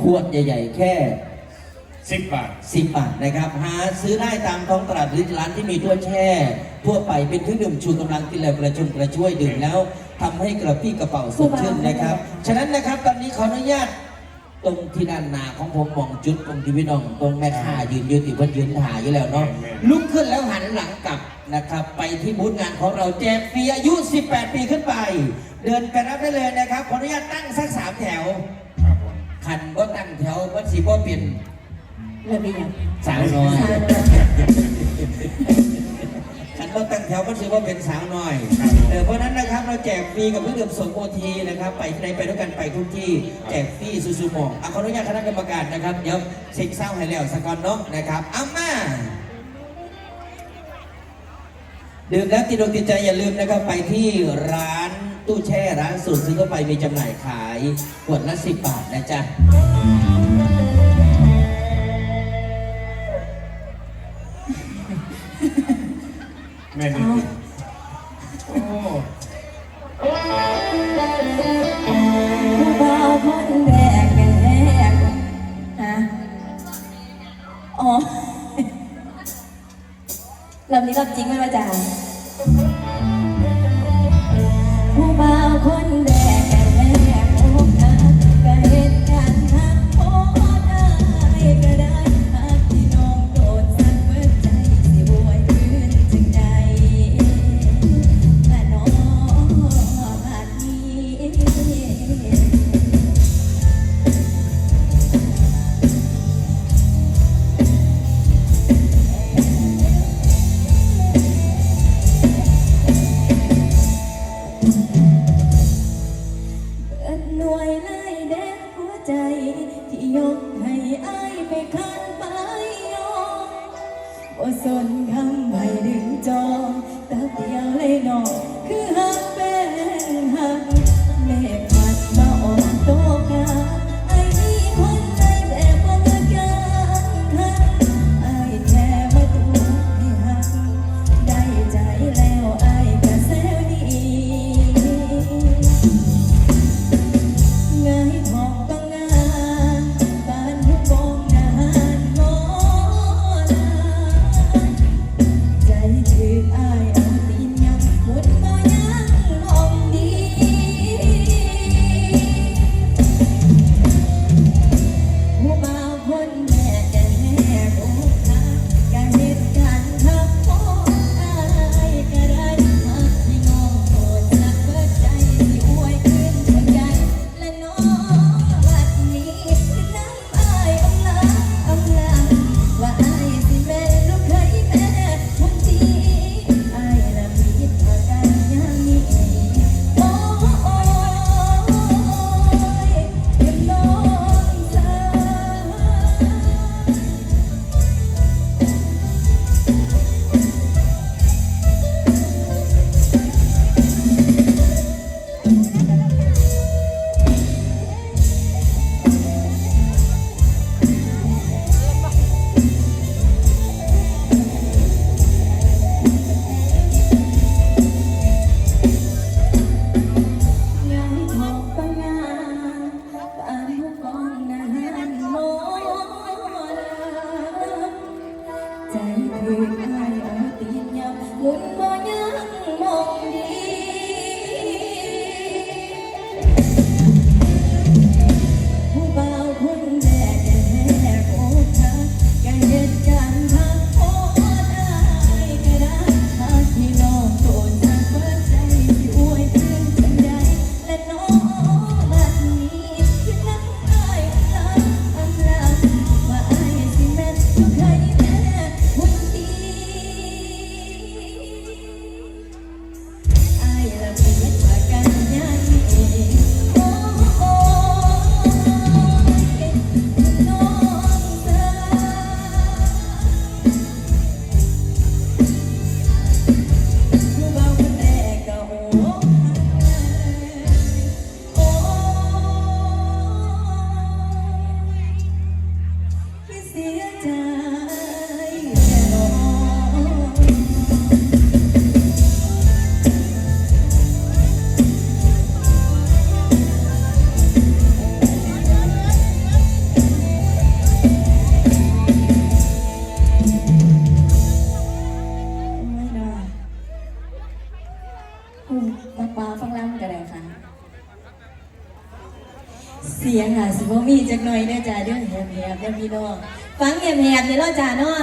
ขวดใหญ่ ๆ แค่สิบบาท10บาทนะครับ หาซื้อได้ตามท้องตลาดหรือร้านที่มีทั่วแช่ ทั่วไปเป็นเครื่องดื่มชูกำลังกินแล้วกระชุ่มกระชวยดื่มแล้วทำให้กระปี้กระเป๋าสดชื่นนะครับ ฉะนั้นนะครับตอนนี้ขออนุญาตตรงที่ด้านหน้าของผมมองจุดตรงที่พี่น้องตรงแม่ค้ายืนยืนติเพิ่นยืนถ่ายอยู่แล้วเนาะลุกขึ้นแล้วหันหลังกลับนะครับ ไปที่บูธงานของเราแจกฟรีอายุ 18 ปีขึ้นไป เดินไปรับได้เลยนะครับขออนุญาตตั้งสักสามแถว ครับผมคันก็ตั้งแถววัดสีบ่เป็นระเบียบสาวน้อยสาวน้อยคันก็ตั้งแถวก็ถือว่าเป็นสาวน้อยเออเพราะฉะนั้นนะครับเราแจกฟรีกับเพื่อนเดิมสมโอทีนะครับ ไปที่ไหนไปด้วยกันไปทุกที่แจกฟรีซูซูหมองอะขออนุญาตคณะกรรมการนะครับเดี๋ยวเช็คเศร้าให้แล้วสกอนเนาะนะครับเอามาดื่มแล้วติดอกติดใจอย่าลืมนะครับไปที่ร้าน ตู้แช่ร้านสุดซื้อเข้าไปมีจำหน่ายขายขวดละสิบบาทนะจ๊ะ แม่นี่โอ้ผู้บ่าวคนแรกกันแรกฮะอ๋อลำนี้ลำจริงไหมวะจ๊ะ บ่สนคำใบดึงจองแต่เดียวเลยน้องคือหักเป็นหัก ยั่มีจักหน่อยเด้อจ้าเด้อแหบแหบเด้อพี่น้องฟังแหบแหบเนี่ยเนาะจ้าเนาะ